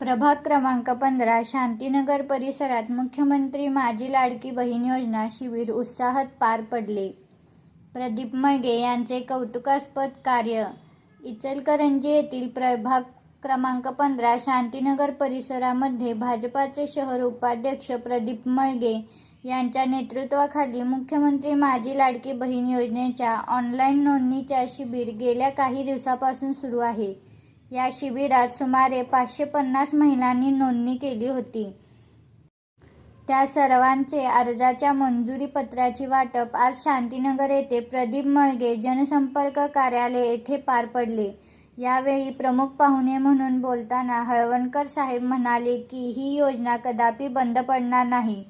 प्रभाग क्रमांक पंधरा शांतीनगर परिसरात मुख्यमंत्री माझी लाडकी बहीण योजना शिबिर उत्साहात पार पडले. प्रदीप मळगे यांचे कौतुकास्पद कार्य. इचलकरंजी येथील प्रभाग क्रमांक पंधरा शांतीनगर परिसरामध्ये भाजपाचे शहर उपाध्यक्ष प्रदीप मळगे यांच्या नेतृत्वाखाली मुख्यमंत्री माझी लाडकी बहीण योजनेच्या ऑनलाईन नोंदणीच्या शिबिर गेल्या काही दिवसापासून सुरू आहे. या शिबिरात सुमारे पाचशे पन्नास महिलांनी नोंदणी केली होती. त्या सर्वांचे अर्जाच्या मंजुरी पत्राची वाटप आज शांतीनगर येथे प्रदीप मळगे जनसंपर्क कार्यालय येथे पार पडले. यावेळी प्रमुख पाहुणे म्हणून बोलताना हळवणकर साहेब म्हणाले की ही योजना कदापि बंद पडणार नाही.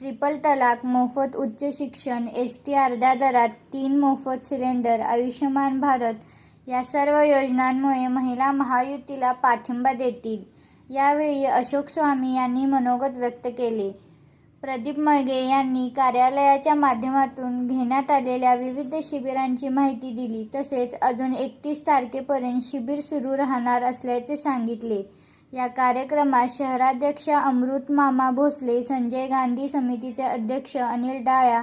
ट्रिपल तलाक मोफत उच्च शिक्षण एस टी अर्ध्या दरात तीन मोफत सिलेंडर आयुष्यमान भारत या सर्व योजनांमुळे महिला महायुतीला पाठिंबा देतील. यावेळी अशोक स्वामी यांनी मनोगत व्यक्त केले. प्रदीप मळगे यांनी कार्यालयाच्या माध्यमातून घेण्यात आलेल्या विविध शिबिरांची माहिती दिली. तसेच अजून एकतीस तारखेपर्यंत शिबिर सुरू राहणार असल्याचे सांगितले. या कार्यक्रमात शहराध्यक्ष अमृत मामा भोसले संजय गांधी समितीचे अध्यक्ष अनिल डाया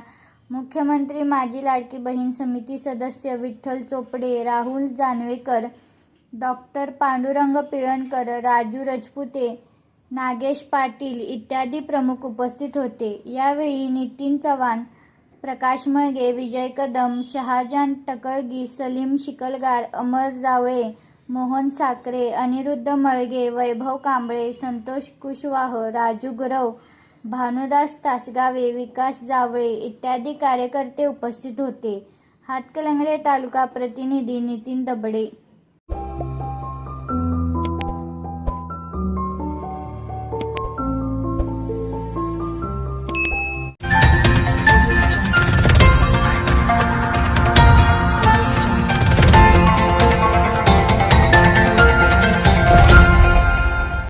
मुख्यमंत्री माझी लाडकी बहीण समिती सदस्य विठ्ठल चोपडे राहुल जानवेकर डॉक्टर पांडुरंग पिळणकर राजू रजपुते नागेश पाटील इत्यादी प्रमुख उपस्थित होते. यावेळी नितीन चव्हाण प्रकाश मळगे विजय कदम शहाजान टकळगी सलीम शिकलगार अमर जावळे मोहन साखरे अनिरुद्ध मळगे वैभव कांबळे संतोष कुशवाह राजू गुरव भानुदास तासगावे विकास जावळे इत्यादी कार्यकर्ते उपस्थित होते. हातकलंगडे तालुका प्रतिनिधी नितीन दबडे.